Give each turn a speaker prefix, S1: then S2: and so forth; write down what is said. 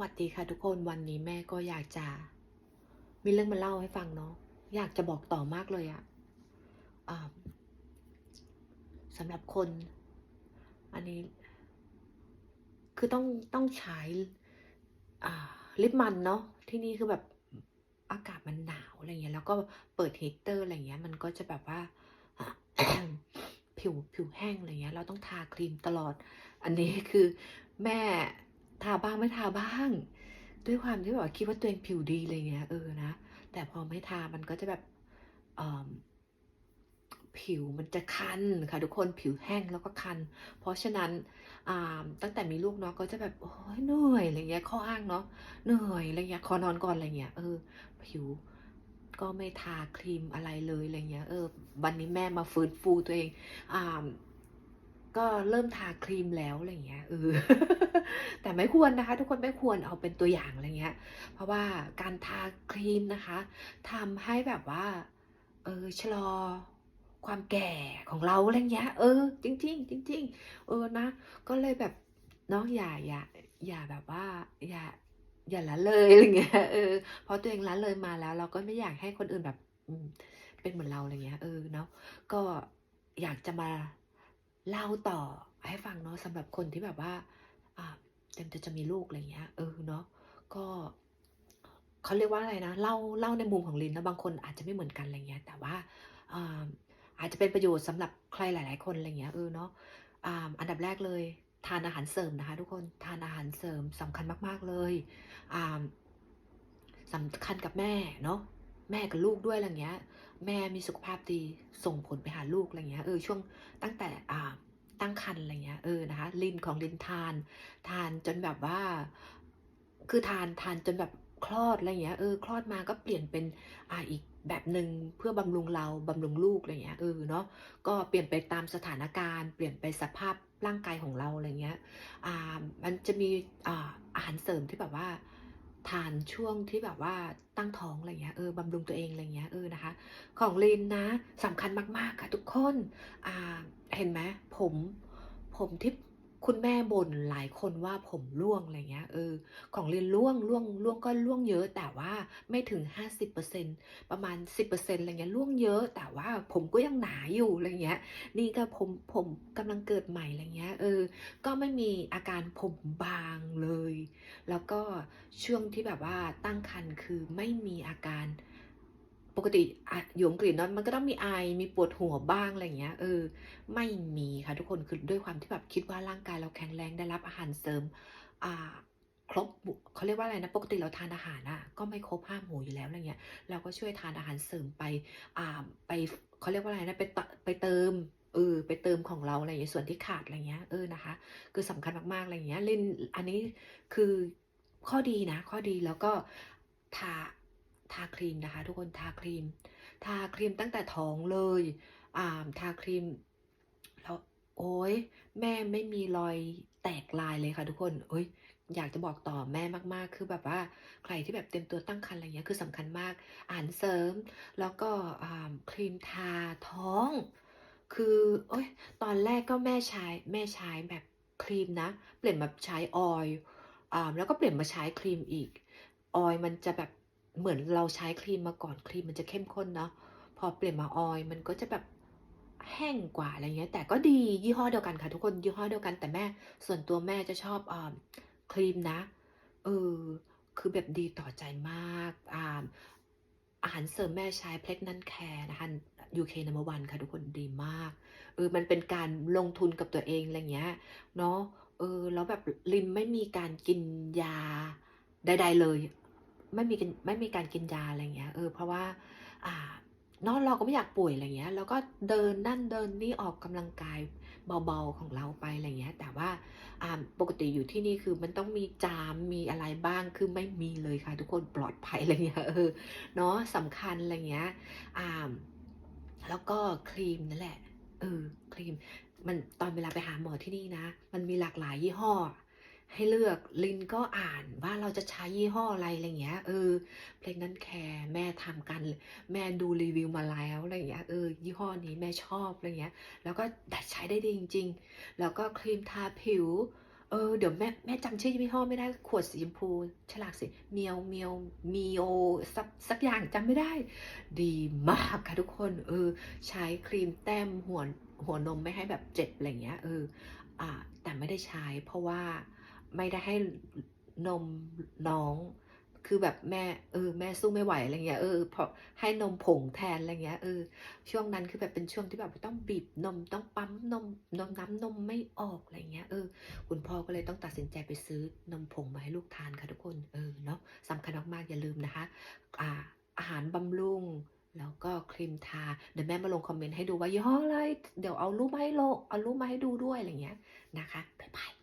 S1: วัสดีค่ะทุกคนวันนี้แม่ก็อยากจะ มีเรื่องมาเล่าให้ฟังเนาะอยากจะบอกต่อมากเลยอะอ่าสำหรับคน อันนี้ คือต้องต้องใช้ลิปมันเนาะที่นี่คือแบบอากาศมันหนาวอะไรเงี้ยแล้วก็เปิดฮีตเตอร์อะไรเงี้ย มันก็จะแบบว่าผิวผิวแห้งอะไรเงี้ย เราต้องทาครีมตลอด อันนี้คือแม่ ทาบ้างไม่ทาบ้าง ด้วยความที่แบบคิดว่าตัวเองผิวดีอะไรเงี้ยเออนะ แต่พอไม่ทามันก็จะแบบเอิ่มผิวมันจะคันค่ะทุกคนผิวแห้งแล้วก็คัน เพราะฉะนั้นตั้งแต่มีลูกเนาะก็จะแบบโอ้ยเหนื่อยอะไรเงี้ยข้ออ้างเนาะเหนื่อยอะไรเงี้ยขอนอนก่อนอะไรเงี้ยเออ ผิวก็ไม่ทาครีมอะไรเลยอะไรเงี้ยเออวันนี้แม่มาฟื้นฟูตัวเองอ่า ก็เริ่มทาครีมแล้วอะไรเงี้ยเออแต่ไม่ควรนะคะ ทุกคนไม่ควรเอาเป็นตัวอย่างอะไรเงี้ย เพราะว่าการทาครีมนะคะทำให้แบบว่า เออชะลอความแก่ของเราอะไรเงี้ย เออ จริงๆจริงๆเออนะ ก็เลยแบบเนาะอย่าอย่าอย่าแบบว่าอย่าอย่าละเลยอะไรเงี้ยเออเพราะตัวเองละเลยมาแล้ว เราก็ไม่อยากให้คนอื่นแบบเป็นเหมือนเราอะไรเงี้ยเออเนาะก็อยากจะมา เล่าต่อให้ฟังเนาะสำหรับคนที่แบบว่าอ่าเตรียมจะจะมีลูกอะไรเงี้ย เออเนาะก็เขาเรียกว่าอะไรนะเล่าเล่าในมุมของลินนะบางคนอาจจะไม่เหมือนกันอะไรเงี้ย แต่ว่าอาอาจจะเป็นประโยชน์สำหรับใครหลาย ๆ คนอะไรเงี้ยเออเนาะอ่าอันดับแรกเลย ทานอาหารเสริมนะคะ ทุกคนทานอาหารเสริมสำคัญมาก ๆ เลยอ่าสำคัญกับแม่เนาะ แม่กับลูกด้วยอะไรเงี้ย แม่มีสุขภาพดีส่งผลไปหาลูกอะไรเงี้ยเออช่วงตั้งแต่อ่าตั้งครรภ์อะไรเงี้ยเออนะคะลินของลินทาน ทานจนแบบว่า คือทานทานจนแบบคลอดอะไรเงี้ยเออคลอดมาก็เปลี่ยนเป็นอ่าอีกแบบหนึ่งเพื่อบำรุงเราบำรุงลูกอะไรเงี้ยเออเนาะก็เปลี่ยนไปตามสถานการณ์ เปลี่ยนไปสภาพร่างกายของเราอะไรเงี้ยอ่ามันจะมีอ่าอาหารเสริมที่แบบว่า ทานช่วงที่แบบว่าตั้งท้องอะไรเงี้ยเออบำรุงตัวเองอะไรเงี้ยเออนะคะ ของลินนะสำคัญมากๆค่ะทุกคนอ่าเห็นไหมผมผมที่คุณแม่บ่นหลายคนว่าผมร่วงอะไรเงี้ยเออ ของลินร่วงร่วงร่วงก็ร่วงเยอะ แต่ว่าไม่ถึง 50%ประมาณ 10%อะไรเงี้ยร่วงเยอะ แต่ว่าผมก็ยังหนาอยู่อะไรเงี้ย นี่ก็ผมผมกำลังเกิดใหม่อะไรเงี้ยเออ ก็ไม่มีอาการผมบางเลย แล้วก็ช่วงที่แบบว่าตั้งครรภ์คือไม่มีอาการปกติอะอยู่อังกฤษเนาะมันก็ต้องมีไอมีปวดหัวบ้างอะไรเงี้ยเออไม่มีค่ะทุกคนคือด้วยความที่แบบคิดว่าร่างกายเราแข็งแรงได้รับอาหารเสริมอ่า ครบเขาเรียกว่าอะไรนะปกติเราทานอาหารอะก็ไม่ครบ5หมู่อยู่แล้วอะไรเงี้ยเราก็ช่วยทานอาหารเสริมไปอ่าไปเขาเรียกว่าอะไรนะไปไปเติมเออไปเติมของเราอะไรอย่างเงี้ยส่วนที่ขาดอะไรเงี้ยเออนะคะ คือสำคัญมากๆอะไรเงี้ยเลินอันนี้คือข้อดีนะ ข้อดีแล้วก็ทาทาครีมนะคะ ทุกคนทาครีม ทาครีมตั้งแต่ท้องเลยอ่าทาครีมแล้วโอ๊ยแม่ไม่มีรอยแตกลายเลยค่ะทุกคนเฮ้ย อยากจะบอกต่อแม่มากๆ คือแบบว่าใครที่แบบเตรียมตัวตั้งครรภ์อะไรเงี้ยคือสำคัญมากอาหารเสริม แล้วก็ครีมทาท้อง คือโอ๊ยตอนแรกก็แม่ใช้แม่ใช้แบบครีมนะ เปลี่ยนมาใช้ออยล์แล้วก็เปลี่ยนมาใช้ครีมอีก ออยล์มันจะแบบเหมือนเราใช้ครีมมาก่อนครีมมันจะเข้มข้นเนาะพอเปลี่ยนมาออยล์มันก็จะแบบแห้งกว่าอะไรเงี้ยแต่ก็ดียี่ห้อเดียวกันค่ะทุกคนยี่ห้อเดียวกันแต่แม่ส่วนตัวแม่จะชอบอ่า ครีมนะ เออ คือแบบดีต่อใจมากอ่าอาหารเสริมแม่ใช้ Pregnant Care นะคะ UK Number One ค่ะทุกคนดีมาก เออ มันเป็นการลงทุนกับตัวเองอะไรเงี้ย เนาะ เออ แล้วแบบลินไม่มีการกินยาใดๆเลย ไม่มีกินไม่มีการกินยาอะไรเงี้ย เออ เพราะว่า อ่า เนาะเราก็ไม่อยากป่วยอะไรเงี้ยเราก็เดินนั่นเดินนี่ออกกำลังกายเบาๆของเราไปอะไรเงี้ย แต่ว่าอ่าปกติอยู่ที่นี่คือมันต้องมีจามมีอะไรบ้างคือไม่มีเลยค่ะ ทุกคนปลอดภัยอะไรเงี้ยเออเนาะสำคัญอะไรเงี้ยอ่าแล้วก็ครีมนั่นแหละเออครีมมันตอนเวลาไปหาหมอที่นี่นะ มันมีหลากหลายยี่ห้อ ให้เลือกลินก็อ่านว่าเราจะใช้ยี่ห้ออะไรอะไรเงี้ยเออ Pregnant Care แม่ทำกัน แม่ดูรีวิวมาแล้วอะไรเงี้ยเออยี่ห้อนี้แม่ชอบอะไรเงี้ย แล้วก็ดใช้ได้ดีจริง ๆ แล้วก็ครีมทาผิวเออเดี๋ยวแม่แม่จำชื่อยี่ห้อไม่ได้ขวดสีชมพูฉลากสิเมียวเมียวมีโอสักสักอย่างจำไม่ได้ ดีมากค่ะทุกคนเออใช้ครีมแต้มหัวหัวนมไม่ให้แบบเจ็บอะไรเงี้ยเอออ่าแต่ไม่ได้ใช้เพราะว่า ไม่ได้ให้นมน้อง คือแบบแม่เออแม่สู้ไม่ไหวอะไรเงี้ยเออพอให้นมผงแทนอะไรเงี้ยเออช่วงนั้นคือแบบเป็นช่วงที่แบบต้องบีบนมต้องปั๊มนมนมน้ำนมไม่ออกอะไรเงี้ยเออคุณพ่อก็เลยต้องตัดสินใจไปซื้อนมผงมาให้ลูกทานค่ะทุกคนเออเนาะสำคัญมากๆอย่าลืมนะคะอ่าอาหารบำรุงแล้วก็ครีมทา เดี๋ยวแม่มาลงคอมเมนต์ให้ดูว่ายี่ห้ออะไร เดี๋ยวเอารูปมาให้โลเอารูปมาให้ดูด้วยอะไรเงี้ยนะคะ บ๊ายบาย